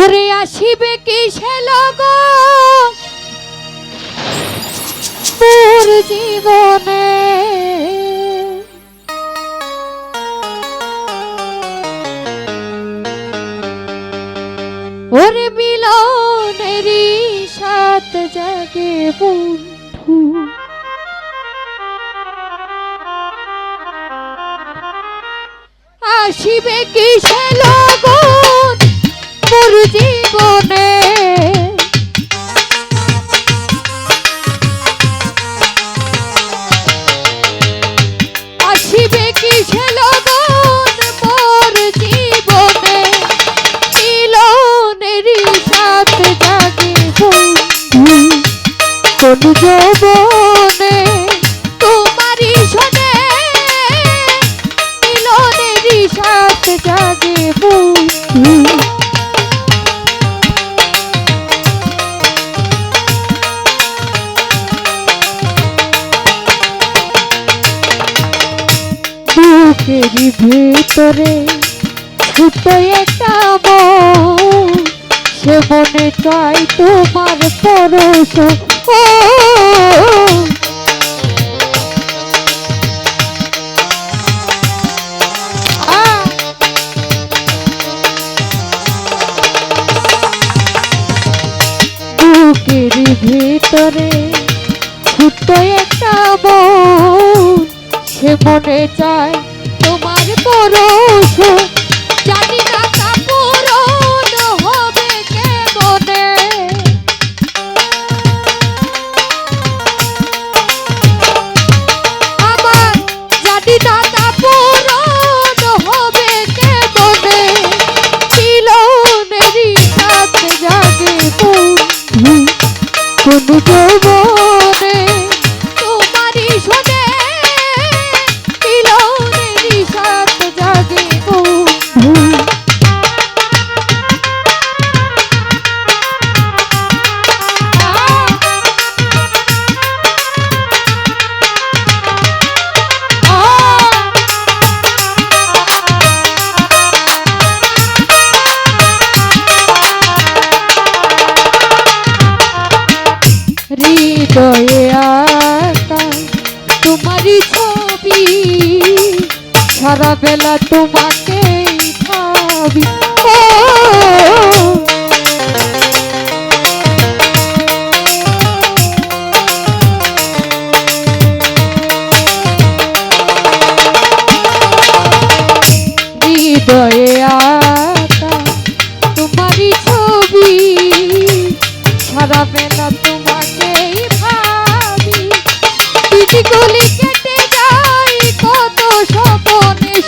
ওরে আসিবে কিসে লগ? মোর জীবনে। ওরে মিলনেরই সাত জাগে বন্ধু। আসিবে কিসে লগন মোর জীবনে। আসিবে কিসে লগন মোর জীবনে? মিলনেরই ভেতরে ছোট একটা মন সে মনে চাই তোমার পরশ ও! বুকের ভিতরে ছোট্ট একটা মন সে মনে চায় তোমার পরশ জানি না তা পূরণ হবে কেমনে। আমার জানি না তা পূরণ হৃদয়ে আঁকা তোমারই ছবি। সারা বেলা তোমাকে ভাবি। হৃদয়ে আঁকা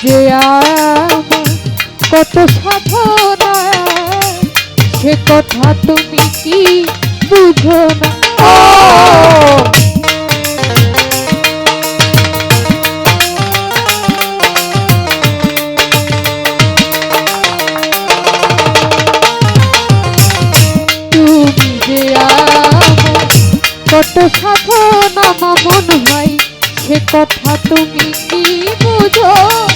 যে কত সাধনা সে কথা তুমি কি বুঝো না? কত সাধনা মন ভাই, সে কথা তুমি কি বুঝো